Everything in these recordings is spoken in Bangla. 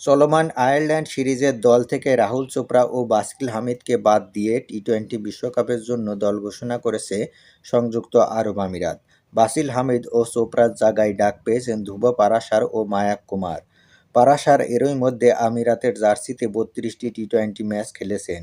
চলমান আয়ারল্যান্ড সিরিজের দল থেকে রাহুল চোপড়া ও বাসকিল হামিদকে বাদ দিয়ে টি টোয়েন্টি বিশ্বকাপের জন্য দল ঘোষণা করেছে সংযুক্ত আরব আমিরাত। বাসিল হামিদ ও চোপড়ার জায়গায় ডাক পেয়েছেন ধ্রুব পারাসার ও মায়াক কুমার। পারাসার এরই মধ্যে আমিরাতের জার্সিতে বত্রিশটি টি টোয়েন্টি ম্যাচ খেলেছেন।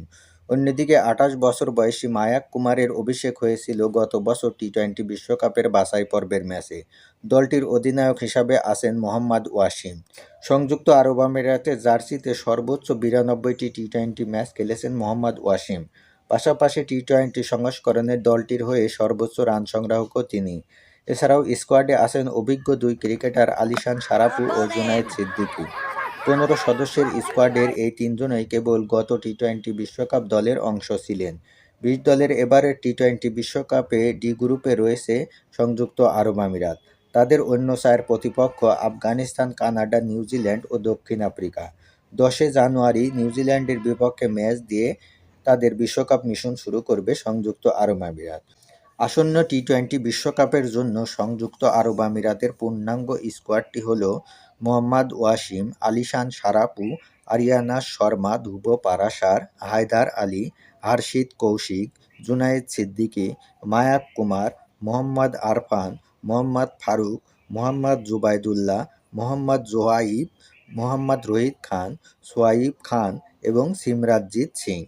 অন্যদিকে আঠাশ বছর বয়সী মায়াক কুমারের অভিষেক হয়েছিল গত বছর টি টোয়েন্টি বিশ্বকাপের বাছাই পর্বের ম্যাচে। দলটির অধিনায়ক হিসাবে আছেন মোহাম্মদ ওয়াসিম। সংযুক্ত আরব আমিরাতের জার্সিতে সর্বোচ্চ বিরানব্বইটি টি টোয়েন্টি ম্যাচ খেলেছেন মোহাম্মদ ওয়াসিম। পাশাপাশি টি টোয়েন্টি সংস্করণের দলটির হয়ে সর্বোচ্চ রান সংগ্রাহকও তিনি। এছাড়াও স্কোয়াডে আছেন অভিজ্ঞ দুই ক্রিকেটার আলিশান সারাপু ও জুনায়েদ সিদ্দিকী। পনেরো সদস্যের স্কোয়াডের এই তিনজনই কেবল গত টি টোয়েন্টি বিশ্বকাপ দলের অংশ ছিলেন। বিশ দলের এবারের টি টোয়েন্টি বিশ্বকাপে ডি গ্রুপে রয়েছে সংযুক্ত আরব আমিরাত। তাদের অন্য চায়ের প্রতিপক্ষ আফগানিস্তান, কানাডা, নিউজিল্যান্ড ও দক্ষিণ আফ্রিকা। দশে জানুয়ারি নিউজিল্যান্ডের বিপক্ষে ম্যাচ দিয়ে তাদের বিশ্বকাপ মিশন শুরু করবে সংযুক্ত আরব আমিরাত। আসন্ন টি টোয়েন্টি বিশ্বকাপের জন্য সংযুক্ত আরব আমিরাতের পূর্ণাঙ্গ স্কোয়াডটি হল মোহাম্মদ ওয়াসিম, আলিশান সারাপু, আরিয়ানা শর্মা, ধ্রুব পারাসার, হায়দার আলী হারশিদ কৌশিক, জুনায়েদ সিদ্দিকী মায়াক কুমার, মোহাম্মদ আরফান, মোহাম্মদ ফারুক, মোহাম্মদ জুবাইদুল্লাহ, মোহাম্মদ জোহাইব, মোহাম্মদ রোহিত খান সোয়াইব খান এবং সিমরাজ্জিত সিং।